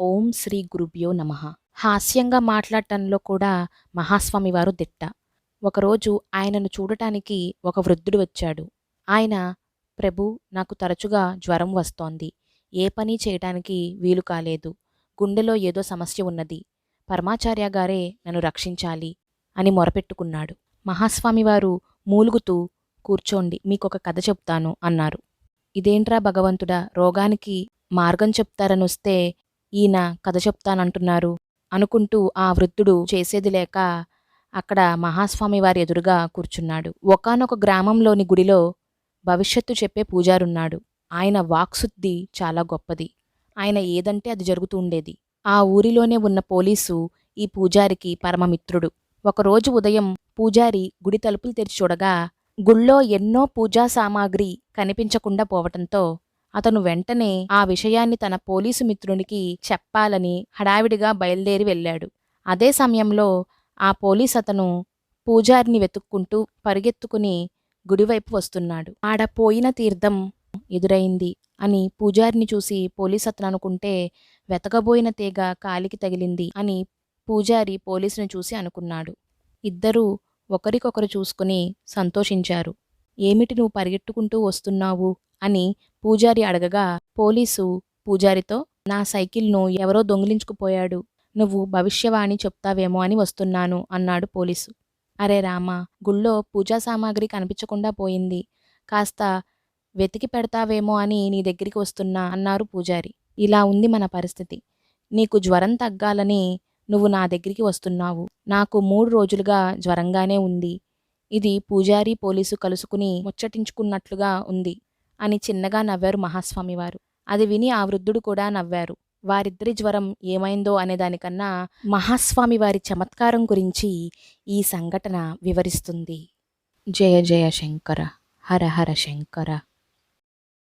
ఓం శ్రీ గురుభ్యో నమ. హాస్యంగా మాట్లాడటంలో కూడా మహాస్వామి వారు దిట్ట. ఒకరోజు ఆయనను చూడటానికి ఒక వృద్ధుడు వచ్చాడు. ఆయన ప్రభు నాకు తరచుగా జ్వరం వస్తోంది. ఏ పని చేయటానికి వీలు కాలేదు. గుండెలో ఏదో సమస్య ఉన్నది. పరమాచార్య గారే నన్ను రక్షించాలి అని మొరపెట్టుకున్నాడు. మహాస్వామి వారు మూలుగుతూ కూర్చోండి మీకొక కథ చెప్తాను అన్నారు. ఇదేంట్రా భగవంతుడా రోగానికి మార్గం చెప్తారని వస్తే ఈయన కథ చెప్తానంటున్నారు అనుకుంటూ ఆ వృద్ధుడు చేసేది లేక అక్కడ మహాస్వామి వారి ఎదురుగా కూర్చున్నాడు. ఒకానొక గ్రామంలోని గుడిలో భవిష్యత్తు చెప్పే పూజారున్నాడు. ఆయన వాక్శుద్ధి చాలా గొప్పది. ఆయన ఏదంటే అది జరుగుతూ ఉండేది. ఆ ఊరిలోనే ఉన్న పోలీసు ఈ పూజారికి పరమమిత్రుడు. ఒకరోజు ఉదయం పూజారి గుడి తలుపులు తెరిచి చూడగా గుళ్ళో ఎన్నో పూజా సామాగ్రి కనిపించకుండా పోవటంతో అతను వెంటనే ఆ విషయాన్ని తన పోలీసు మిత్రునికి చెప్పాలని హడావిడిగా బయలుదేరి వెళ్ళాడు. అదే సమయంలో ఆ పోలీస్ అతను పూజారిని వెతుక్కుంటూ పరిగెత్తుకుని గుడివైపు వస్తున్నాడు. ఆడ పోయిన తీర్థం ఎదురైంది అని పూజారిని చూసి పోలీస్ అతను అనుకుంటే వెతకబోయిన తీగ కాలికి తగిలింది అని పూజారి పోలీసుని చూసి అనుకున్నాడు. ఇద్దరూ ఒకరికొకరు చూసుకుని సంతోషించారు. ఏమిటి నువ్వు పరిగెట్టుకుంటూ వస్తున్నావు అని పూజారి అడగగా పోలీసు పూజారితో నా సైకిల్ను ఎవరో దొంగిలించుకుపోయాడు. నువ్వు భవిష్యవాణి చెప్తావేమో అని వస్తున్నాను అన్నాడు పోలీసు. అరే రామా గుళ్ళో పూజా సామాగ్రి కనిపించకుండా పోయింది. కాస్త వెతికి పెడతావేమో అని నీ దగ్గరికి వస్తున్నా అన్నారు పూజారి. ఇలా ఉంది మన పరిస్థితి. నీకు జ్వరం తగ్గాలని నువ్వు నా దగ్గరికి వస్తున్నావు. నాకు మూడు రోజులుగా జ్వరంగానే ఉంది. ఇది పూజారి పోలీసు కలుసుకుని ముచ్చటించుకున్నట్లుగా ఉంది. అని చిన్నగా నవ్వారు మహాస్వామివారు. అది విని ఆ వృద్ధుడు కూడా నవ్వారు. వారిద్దరి జ్వరం ఏమైందో అనేదానికన్నా మహాస్వామి వారి చమత్కారం గురించి ఈ సంఘటన వివరిస్తుంది. జయ జయ శంకర హర హర శంకర.